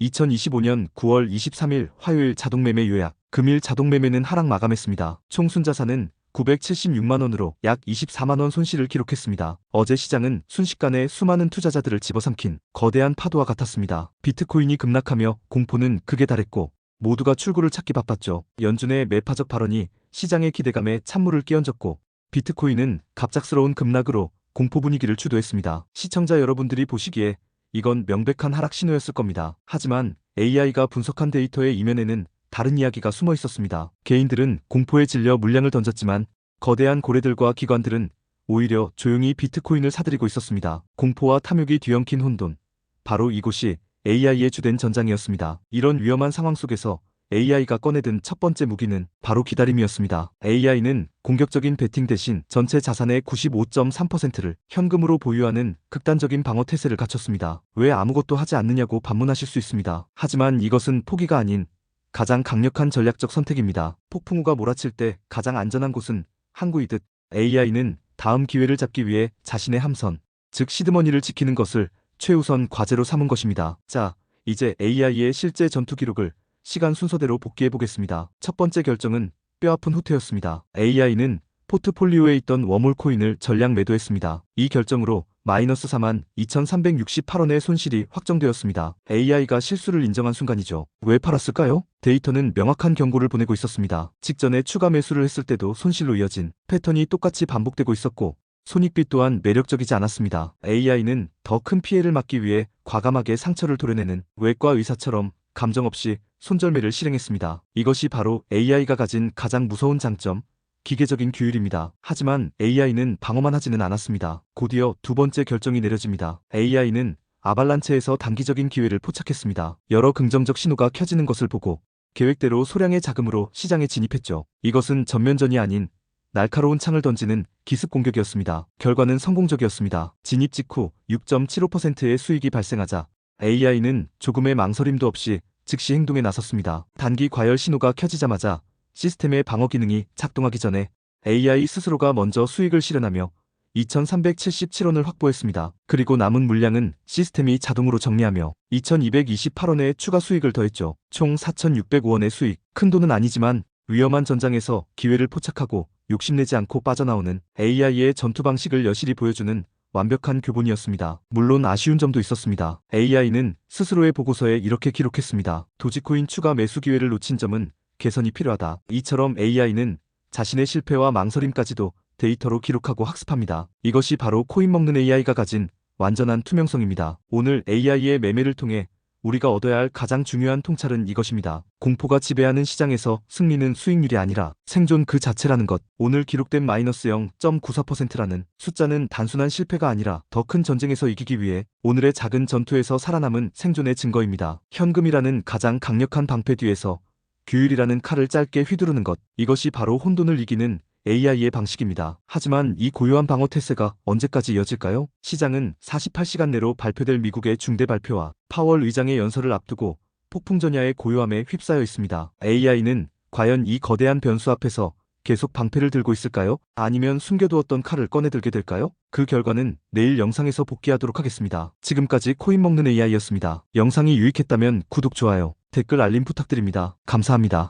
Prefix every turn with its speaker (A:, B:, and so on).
A: 2025년 9월 23일 화요일 자동매매 요약. 금일 자동매매는 하락 마감했습니다. 총 순자산은 976만원으로 약 24만원 손실을 기록했습니다. 어제 시장은 순식간에 수많은 투자자들을 집어삼킨 거대한 파도와 같았습니다. 비트코인이 급락하며 공포는 극에 달했고 모두가 출구를 찾기 바빴죠. 연준의 매파적 발언이 시장의 기대감에 찬물을 끼얹었고 비트코인은 갑작스러운 급락으로 공포 분위기를 주도했습니다. 시청자 여러분들이 보시기에 이건 명백한 하락 신호였을 겁니다. 하지만 AI가 분석한 데이터의 이면에는 다른 이야기가 숨어 있었습니다. 개인들은 공포에 질려 물량을 던졌지만 거대한 고래들과 기관들은 오히려 조용히 비트코인을 사들이고 있었습니다. 공포와 탐욕이 뒤엉킨 혼돈. 바로 이곳이 AI의 주된 전장이었습니다. 이런 위험한 상황 속에서 AI가 꺼내든 첫 번째 무기는 바로 기다림이었습니다. AI는 공격적인 베팅 대신 전체 자산의 95.3%를 현금으로 보유하는 극단적인 방어 태세를 갖췄습니다. 왜 아무것도 하지 않느냐고 반문하실 수 있습니다. 하지만 이것은 포기가 아닌 가장 강력한 전략적 선택입니다. 폭풍우가 몰아칠 때 가장 안전한 곳은 항구이듯 AI는 다음 기회를 잡기 위해 자신의 함선, 즉 시드머니를 지키는 것을 최우선 과제로 삼은 것입니다. 자, 이제 AI의 실제 전투 기록을 시간 순서대로 복귀해 보겠습니다. 첫 번째 결정은 뼈아픈 후퇴였습니다. AI는 포트폴리오에 있던 워몰 코인을 전량 매도했습니다. 이 결정으로 마이너스 4만 2,368원의 손실이 확정되었습니다. AI가 실수를 인정한 순간이죠. 왜 팔았을까요? 데이터는 명확한 경고를 보내고 있었습니다. 직전에 추가 매수를 했을 때도 손실로 이어진 패턴이 똑같이 반복되고 있었고 손익비 또한 매력적이지 않았습니다. AI는 더 큰 피해를 막기 위해 과감하게 상처를 도려내는 외과 의사처럼 감정 없이 손절매를 실행했습니다. 이것이 바로 AI가 가진 가장 무서운 장점, 기계적인 규율입니다. 하지만 AI는 방어만 하지는 않았습니다. 곧이어 두 번째 결정이 내려집니다. AI는 아발란체에서 단기적인 기회를 포착했습니다. 여러 긍정적 신호가 켜지는 것을 보고 계획대로 소량의 자금으로 시장에 진입했죠. 이것은 전면전이 아닌 날카로운 창을 던지는 기습 공격이었습니다. 결과는 성공적이었습니다. 진입 직후 6.75%의 수익이 발생하자 AI는 조금의 망설임도 없이 즉시 행동에 나섰습니다. 단기 과열 신호가 켜지자마자 시스템의 방어 기능이 작동하기 전에 AI 스스로가 먼저 수익을 실현하며 2,377원을 확보했습니다. 그리고 남은 물량은 시스템이 자동으로 정리하며 2,228원의 추가 수익을 더했죠. 총 4,605원의 수익. 큰 돈은 아니지만 위험한 전장에서 기회를 포착하고 욕심내지 않고 빠져나오는 AI의 전투 방식을 여실히 보여주는 완벽한 교본이었습니다. 물론 아쉬운 점도 있었습니다. AI는 스스로의 보고서에 이렇게 기록했습니다. 도지코인 추가 매수 기회를 놓친 점은 개선이 필요하다. 이처럼 AI는 자신의 실패와 망설임까지도 데이터로 기록하고 학습합니다. 이것이 바로 코인 먹는 AI가 가진 완전한 투명성입니다. 오늘 AI의 매매를 통해 우리가 얻어야 할 가장 중요한 통찰은 이것입니다. 공포가 지배하는 시장에서 승리는 수익률이 아니라 생존 그 자체라는 것. 오늘 기록된 마이너스 0.94%라는 숫자는 단순한 실패가 아니라 더 큰 전쟁에서 이기기 위해 오늘의 작은 전투에서 살아남은 생존의 증거입니다. 현금이라는 가장 강력한 방패 뒤에서 규율이라는 칼을 짧게 휘두르는 것. 이것이 바로 혼돈을 이기는 AI의 방식입니다. 하지만 이 고요한 방어 태세가 언제까지 이어질까요? 시장은 48시간 내로 발표될 미국의 중대 발표와 파월 의장의 연설을 앞두고 폭풍전야의 고요함에 휩싸여 있습니다. AI는 과연 이 거대한 변수 앞에서 계속 방패를 들고 있을까요? 아니면 숨겨두었던 칼을 꺼내들게 될까요? 그 결과는 내일 영상에서 복귀하도록 하겠습니다. 지금까지 코인 먹는 AI였습니다. 영상이 유익했다면 구독, 좋아요, 댓글 알림 부탁드립니다. 감사합니다.